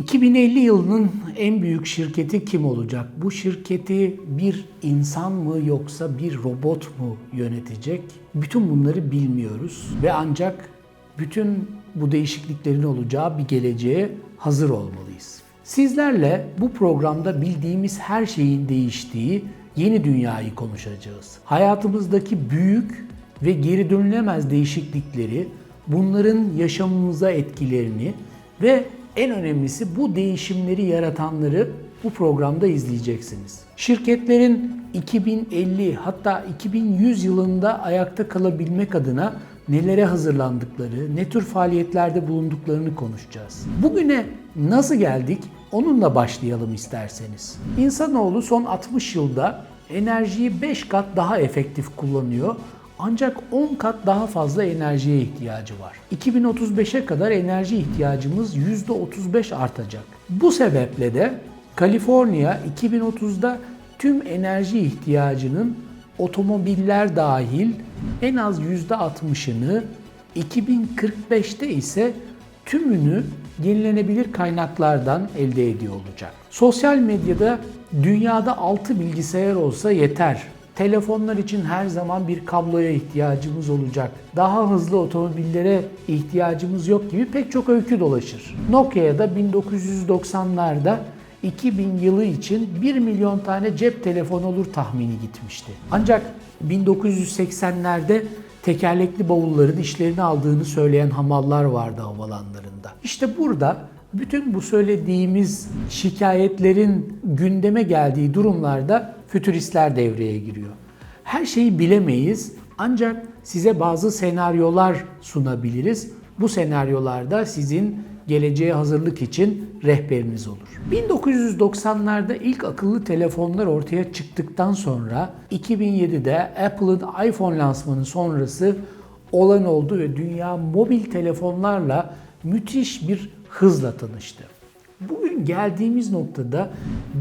2050 yılının en büyük şirketi kim olacak? Bu şirketi bir insan mı yoksa bir robot mu yönetecek? Bütün bunları bilmiyoruz ve ancak bütün bu değişikliklerin olacağı bir geleceğe hazır olmalıyız. Sizlerle bu programda bildiğimiz her şeyin değiştiği yeni dünyayı konuşacağız. Hayatımızdaki büyük ve geri dönülemez değişiklikleri, bunların yaşamımıza etkilerini ve en önemlisi bu değişimleri yaratanları bu programda izleyeceksiniz. Şirketlerin 2050 hatta 2100 yılında ayakta kalabilmek adına nelere hazırlandıkları, ne tür faaliyetlerde bulunduklarını konuşacağız. Bugüne nasıl geldik? Onunla başlayalım isterseniz. İnsanoğlu son 60 yılda enerjiyi 5 kat daha efektif kullanıyor ancak 10 kat daha fazla enerjiye ihtiyacı var. 2035'e kadar enerji ihtiyacımız %35 artacak. Bu sebeple de Kaliforniya 2030'da tüm enerji ihtiyacının otomobiller dahil en az %60'ını 2045'te ise tümünü yenilenebilir kaynaklardan elde ediyor olacak. Sosyal medyada dünyada 6 bilgisayar olsa yeter. Telefonlar için her zaman bir kabloya ihtiyacımız olacak. Daha hızlı otomobillere ihtiyacımız yok gibi pek çok öykü dolaşır. Nokia'ya da 1990'larda 2000 yılı için 1 milyon tane cep telefonu olur tahmini gitmişti. Ancak 1980'lerde tekerlekli bavulların işlerini aldığını söyleyen hamallar vardı havalanlarında. İşte burada bütün bu söylediğimiz şikayetlerin gündeme geldiği durumlarda fütüristler devreye giriyor. Her şeyi bilemeyiz ancak size bazı senaryolar sunabiliriz. Bu senaryolarda sizin geleceğe hazırlık için rehberiniz olur. 1990'larda ilk akıllı telefonlar ortaya çıktıktan sonra 2007'de Apple'ın iPhone lansmanı sonrası olan oldu ve dünya mobil telefonlarla müthiş bir hızla tanıştı. Bugün geldiğimiz noktada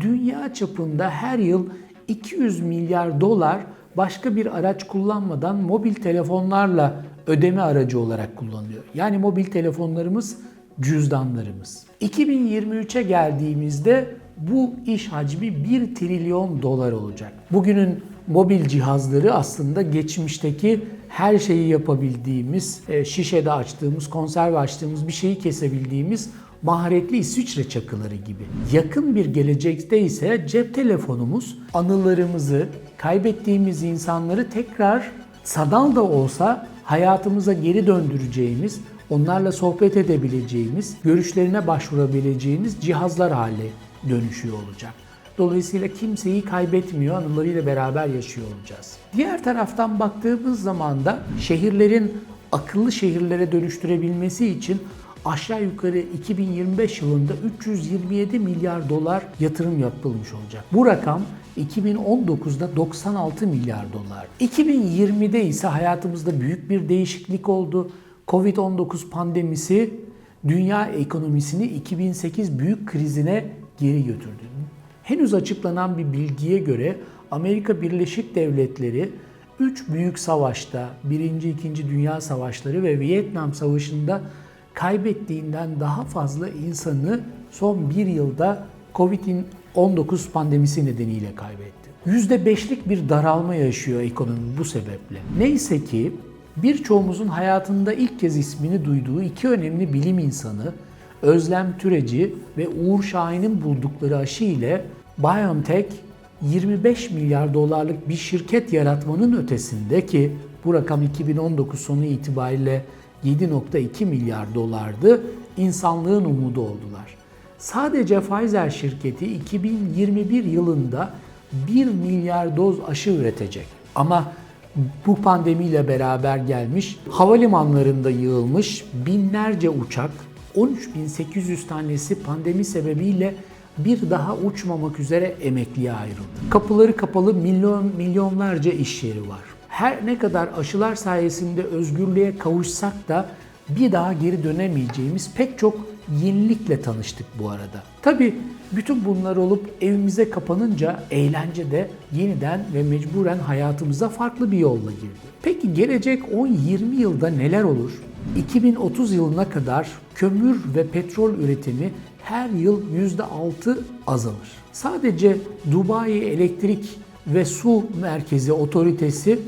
dünya çapında her yıl 200 milyar dolar başka bir araç kullanmadan mobil telefonlarla ödeme aracı olarak kullanılıyor. Yani mobil telefonlarımız cüzdanlarımız. 2023'e geldiğimizde bu iş hacmi 1 trilyon dolar olacak. Bugünün mobil cihazları aslında geçmişteki her şeyi yapabildiğimiz, e, şişede açtığımız, konserve açtığımız bir şeyi kesebildiğimiz maharetli İsviçre çakıları gibi. Yakın bir gelecekte ise cep telefonumuz anılarımızı, kaybettiğimiz insanları tekrar sanal da olsa hayatımıza geri döndüreceğimiz, onlarla sohbet edebileceğimiz, görüşlerine başvurabileceğimiz cihazlar hale dönüşüyor olacak. Dolayısıyla kimseyi kaybetmiyor, anılarıyla beraber yaşıyor olacağız. Diğer taraftan baktığımız zaman da şehirlerin akıllı şehirlere dönüştürebilmesi için aşağı yukarı 2025 yılında 327 milyar dolar yatırım yapılmış olacak. Bu rakam 2019'da 96 milyar dolar. 2020'de ise hayatımızda büyük bir değişiklik oldu. Covid-19 pandemisi dünya ekonomisini 2008 büyük krizine geri götürdü. Henüz açıklanan bir bilgiye göre Amerika Birleşik Devletleri 3 büyük savaşta, 1. 2. Dünya Savaşları ve Vietnam Savaşı'nda kaybettiğinden daha fazla insanı son bir yılda Covid-19 pandemisi nedeniyle kaybetti. %5'lik bir daralma yaşıyor ekonomi bu sebeple. Neyse ki birçoğumuzun hayatında ilk kez ismini duyduğu iki önemli bilim insanı Özlem Türeci ve Uğur Şahin'in buldukları aşı ile BioNTech 25 milyar dolarlık bir şirket yaratmanın ötesinde ki bu rakam 2019 sonu itibariyle 7.2 milyar dolardı, insanlığın umudu oldular. Sadece Pfizer şirketi 2021 yılında 1 milyar doz aşı üretecek. Ama bu pandemiyle beraber gelmiş, havalimanlarında yığılmış binlerce uçak, 13.800 tanesi pandemi sebebiyle bir daha uçmamak üzere emekliye ayrıldı. Kapıları kapalı milyon milyonlarca iş yeri var. Her ne kadar aşılar sayesinde özgürlüğe kavuşsak da bir daha geri dönemeyeceğimiz pek çok yenilikle tanıştık bu arada. Tabi bütün bunlar olup evimize kapanınca eğlence de yeniden ve mecburen hayatımıza farklı bir yolla girdi. Peki gelecek 10-20 yılda neler olur? 2030 yılına kadar kömür ve petrol üretimi her yıl %6 azalır. Sadece Dubai Elektrik ve Su Merkezi Otoritesi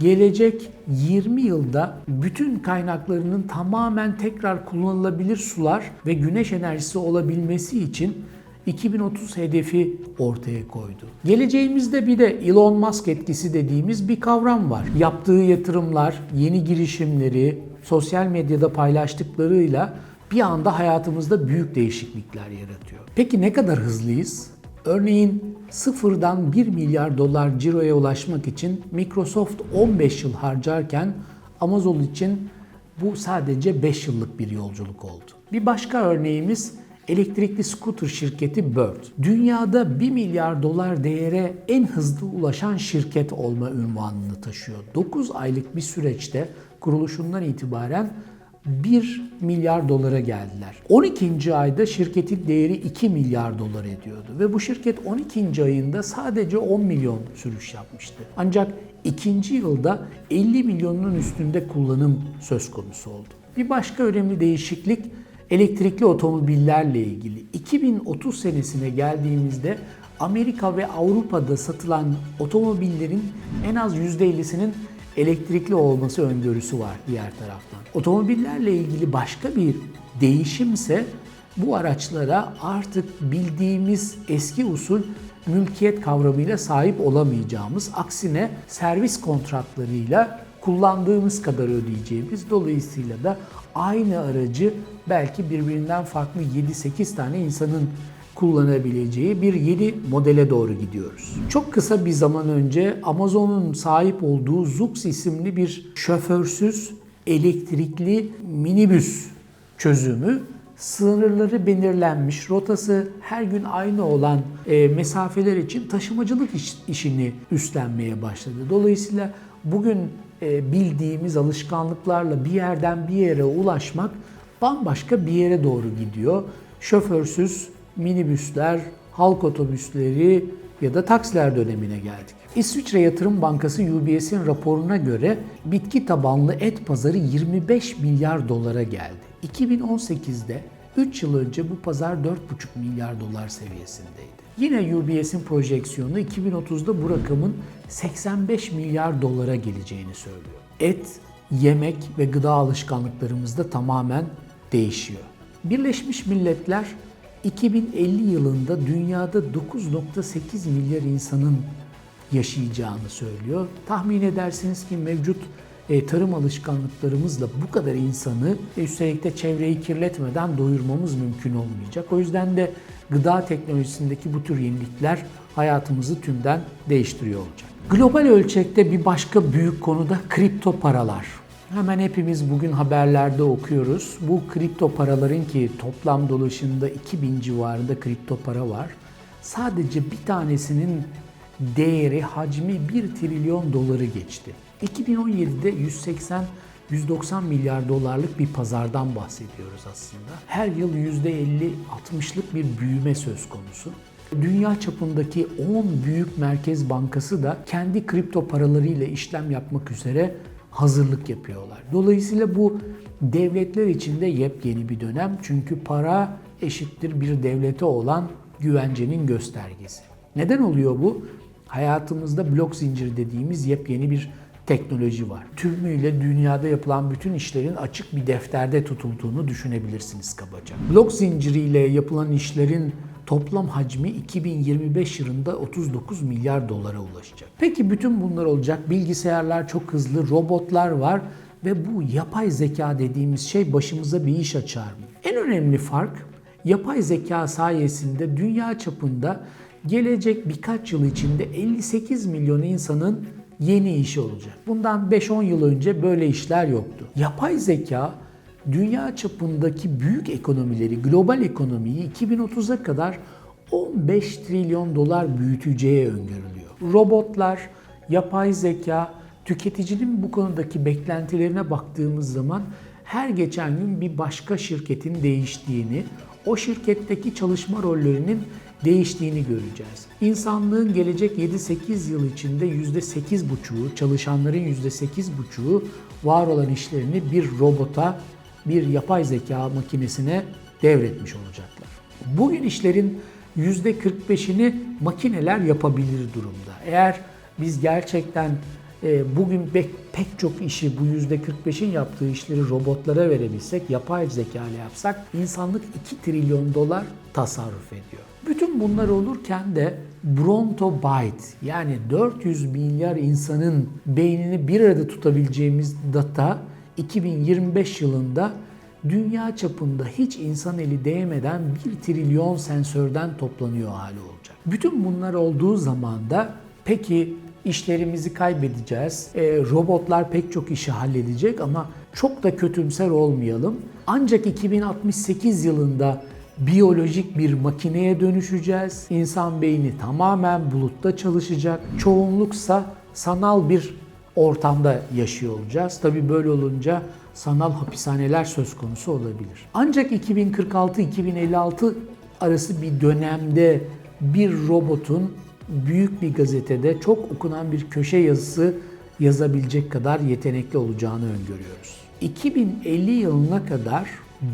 gelecek 20 yılda bütün kaynaklarının tamamen tekrar kullanılabilir sular ve güneş enerjisi olabilmesi için 2030 hedefi ortaya koydu. Geleceğimizde bir de Elon Musk etkisi dediğimiz bir kavram var. Yaptığı yatırımlar, yeni girişimleri, sosyal medyada paylaştıklarıyla bir anda hayatımızda büyük değişiklikler yaratıyor. Peki ne kadar hızlıyız? Örneğin sıfırdan 1 milyar dolar ciroya ulaşmak için Microsoft 15 yıl harcarken Amazon için bu sadece 5 yıllık bir yolculuk oldu. Bir başka örneğimiz elektrikli scooter şirketi Bird. Dünyada 1 milyar dolar değere en hızlı ulaşan şirket olma ünvanını taşıyor. 9 aylık bir süreçte kuruluşundan itibaren 1 milyar dolara geldiler. 12. ayda şirketin değeri 2 milyar dolar ediyordu ve bu şirket 12. ayında sadece 10 milyon sürüş yapmıştı. Ancak ikinci yılda 50 milyonun üstünde kullanım söz konusu oldu. Bir başka önemli değişiklik elektrikli otomobillerle ilgili. 2030 senesine geldiğimizde Amerika ve Avrupa'da satılan otomobillerin en az %50'sinin elektrikli olması öngörüsü var diğer taraftan. Otomobillerle ilgili başka bir değişimse bu araçlara artık bildiğimiz eski usul mülkiyet kavramıyla sahip olamayacağımız, aksine servis kontratlarıyla kullandığımız kadar ödeyeceğimiz, dolayısıyla da aynı aracı belki birbirinden farklı 7-8 tane insanın kullanabileceği bir yeni modele doğru gidiyoruz. Çok kısa bir zaman önce Amazon'un sahip olduğu Zoox isimli bir şoförsüz elektrikli minibüs çözümü sınırları belirlenmiş, rotası her gün aynı olan e, mesafeler için taşımacılık iş, işini üstlenmeye başladı. Dolayısıyla bugün bildiğimiz alışkanlıklarla bir yerden bir yere ulaşmak bambaşka bir yere doğru gidiyor. Şoförsüz minibüsler, halk otobüsleri ya da taksiler dönemine geldik. İsviçre Yatırım Bankası UBS'in raporuna göre bitki tabanlı et pazarı 25 milyar dolara geldi. 2018'de 3 yıl önce bu pazar 4,5 milyar dolar seviyesindeydi. Yine UBS'in projeksiyonu 2030'da bu rakamın 85 milyar dolara geleceğini söylüyor. Et, yemek ve gıda alışkanlıklarımız da tamamen değişiyor. Birleşmiş Milletler 2050 yılında dünyada 9.8 milyar insanın yaşayacağını söylüyor. Tahmin edersiniz ki mevcut e, tarım alışkanlıklarımızla bu kadar insanı e, üstelik de çevreyi kirletmeden doyurmamız mümkün olmayacak. O yüzden de gıda teknolojisindeki bu tür yenilikler hayatımızı tümden değiştiriyor olacak. Global ölçekte bir başka büyük konu da kripto paralar. Hemen hepimiz bugün haberlerde okuyoruz. Bu kripto paraların ki toplam dolaşımda 2000 civarında kripto para var. Sadece bir tanesinin değeri, hacmi 1 trilyon doları geçti. 2017'de 180 190 milyar dolarlık bir pazardan bahsediyoruz aslında. Her yıl %50-60'lık bir büyüme söz konusu. Dünya çapındaki 10 büyük merkez bankası da kendi kripto paralarıyla işlem yapmak üzere hazırlık yapıyorlar. Dolayısıyla bu devletler için de yepyeni bir dönem. Çünkü para eşittir bir devlete olan güvencenin göstergesi. Neden oluyor bu? Hayatımızda blok zinciri dediğimiz yepyeni bir teknoloji var. Tümüyle dünyada yapılan bütün işlerin açık bir defterde tutulduğunu düşünebilirsiniz kabaca. Blok zinciriyle yapılan işlerin toplam hacmi 2025 yılında 39 milyar dolara ulaşacak. Peki bütün bunlar olacak. Bilgisayarlar çok hızlı, robotlar var ve bu yapay zeka dediğimiz şey başımıza bir iş açar mı? En önemli fark yapay zeka sayesinde dünya çapında gelecek birkaç yıl içinde 58 milyon insanın yeni işi olacak. Bundan 5-10 yıl önce böyle işler yoktu. Yapay zeka dünya çapındaki büyük ekonomileri, global ekonomiyi 2030'a kadar 15 trilyon dolar büyüteceği öngörülüyor. Robotlar, yapay zeka, tüketicinin bu konudaki beklentilerine baktığımız zaman her geçen gün bir başka şirketin değiştiğini, o şirketteki çalışma rollerinin değiştiğini göreceğiz. İnsanlığın gelecek 7-8 yıl içinde %8,5'u, çalışanların %8,5'u var olan işlerini bir robota, bir yapay zeka makinesine devretmiş olacaklar. Bugün işlerin %45'ini makineler yapabilir durumda. Eğer biz gerçekten e, bugün pek, çok işi bu %45'in yaptığı işleri robotlara verebilsek, yapay zeka ile yapsak insanlık 2 trilyon dolar tasarruf ediyor. Bütün bunlar olurken de Bronto Byte yani 400 milyar insanın beynini bir arada tutabileceğimiz data 2025 yılında dünya çapında hiç insan eli değmeden 1 trilyon sensörden toplanıyor hali olacak. Bütün bunlar olduğu zaman da peki işlerimizi kaybedeceğiz. E, robotlar pek çok işi halledecek ama çok da kötümser olmayalım. Ancak 2068 yılında biyolojik bir makineye dönüşeceğiz. İnsan beyni tamamen bulutta çalışacak. Çoğunluksa sanal bir ortamda yaşıyor olacağız. Tabi böyle olunca sanal hapishaneler söz konusu olabilir. Ancak 2046-2056 arası bir dönemde bir robotun büyük bir gazetede çok okunan bir köşe yazısı yazabilecek kadar yetenekli olacağını öngörüyoruz. 2050 yılına kadar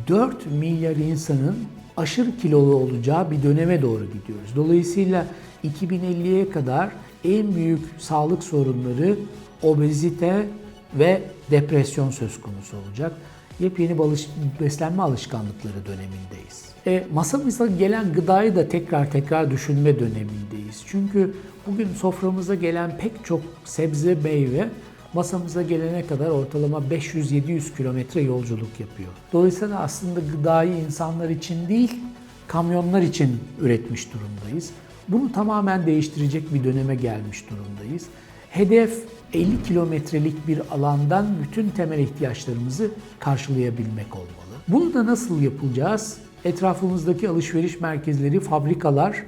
4 milyar insanın aşırı kilolu olacağı bir döneme doğru gidiyoruz. Dolayısıyla 2050'ye kadar en büyük sağlık sorunları obezite ve depresyon söz konusu olacak. Yepyeni balış, beslenme alışkanlıkları dönemindeyiz. E, masamıza gelen gıdayı da tekrar tekrar düşünme dönemindeyiz. Çünkü bugün soframıza gelen pek çok sebze, meyve masamıza gelene kadar ortalama 500-700 kilometre yolculuk yapıyor. Dolayısıyla aslında gıdayı insanlar için değil, kamyonlar için üretmiş durumdayız. Bunu tamamen değiştirecek bir döneme gelmiş durumdayız. Hedef 50 kilometrelik bir alandan bütün temel ihtiyaçlarımızı karşılayabilmek olmalı. Bunu da nasıl yapacağız? Etrafımızdaki alışveriş merkezleri, fabrikalar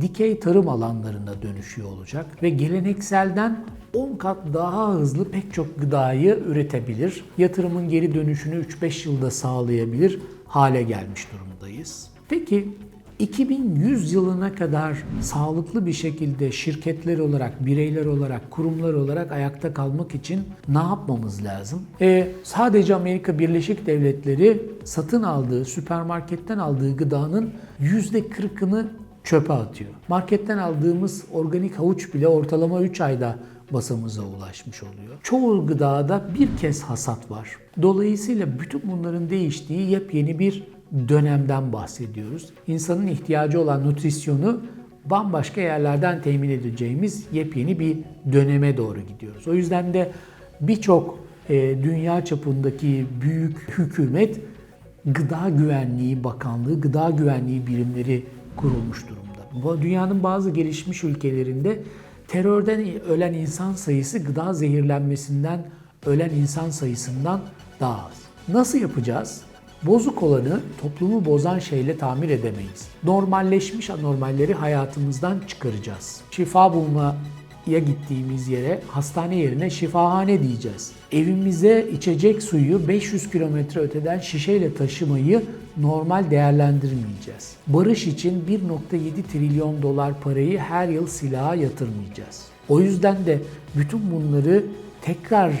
dikey tarım alanlarına dönüşüyor olacak ve gelenekselden 10 kat daha hızlı pek çok gıdayı üretebilir. Yatırımın geri dönüşünü 3-5 yılda sağlayabilir hale gelmiş durumdayız. Peki 2100 yılına kadar sağlıklı bir şekilde şirketler olarak, bireyler olarak, kurumlar olarak ayakta kalmak için ne yapmamız lazım? E, sadece Amerika Birleşik Devletleri satın aldığı, süpermarketten aldığı gıdanın %40'ını çöpe atıyor. Marketten aldığımız organik havuç bile ortalama 3 ayda masamıza ulaşmış oluyor. Çoğu gıdada bir kez hasat var. Dolayısıyla bütün bunların değiştiği yepyeni bir dönemden bahsediyoruz. İnsanın ihtiyacı olan nutrisyonu bambaşka yerlerden temin edeceğimiz yepyeni bir döneme doğru gidiyoruz. O yüzden de birçok e, dünya çapındaki büyük hükümet Gıda Güvenliği Bakanlığı, Gıda Güvenliği birimleri kurulmuş durumda. Dünyanın bazı gelişmiş ülkelerinde terörden ölen insan sayısı gıda zehirlenmesinden ölen insan sayısından daha az. Nasıl yapacağız? Bozuk olanı toplumu bozan şeyle tamir edemeyiz. Normalleşmiş anormalleri hayatımızdan çıkaracağız. Şifa bulmaya gittiğimiz yere hastane yerine şifahane diyeceğiz. Evimize içecek suyu 500 kilometre öteden şişeyle taşımayı normal değerlendirmeyeceğiz. Barış için 1.7 trilyon dolar parayı her yıl silaha yatırmayacağız. O yüzden de bütün bunları tekrar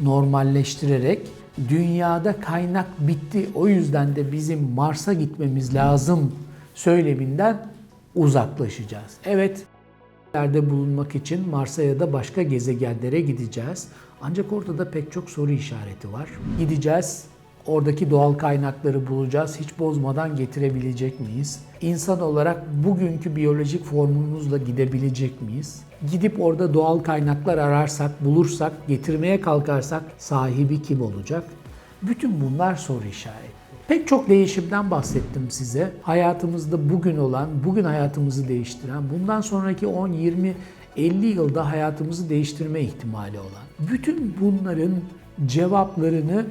normalleştirerek dünyada kaynak bitti o yüzden de bizim Mars'a gitmemiz lazım söyleminden uzaklaşacağız. Evet, yerde bulunmak için Mars'a ya da başka gezegenlere gideceğiz. Ancak orada da pek çok soru işareti var. Gideceğiz, oradaki doğal kaynakları bulacağız. Hiç bozmadan getirebilecek miyiz? İnsan olarak bugünkü biyolojik formumuzla gidebilecek miyiz? Gidip orada doğal kaynaklar ararsak, bulursak, getirmeye kalkarsak sahibi kim olacak? Bütün bunlar soru işareti. Pek çok değişimden bahsettim size. Hayatımızda bugün olan, bugün hayatımızı değiştiren, bundan sonraki 10, 20, 50 yılda hayatımızı değiştirme ihtimali olan. Bütün bunların cevaplarını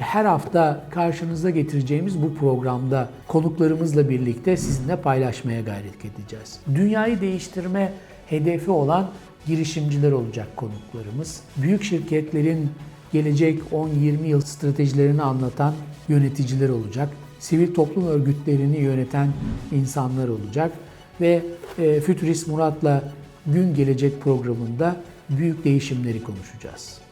her hafta karşınıza getireceğimiz bu programda konuklarımızla birlikte sizinle paylaşmaya gayret edeceğiz. Dünyayı değiştirme hedefi olan girişimciler olacak konuklarımız. Büyük şirketlerin gelecek 10-20 yıl stratejilerini anlatan yöneticiler olacak. Sivil toplum örgütlerini yöneten insanlar olacak ve e, Fütürist Murat'la Gün Gelecek programında büyük değişimleri konuşacağız.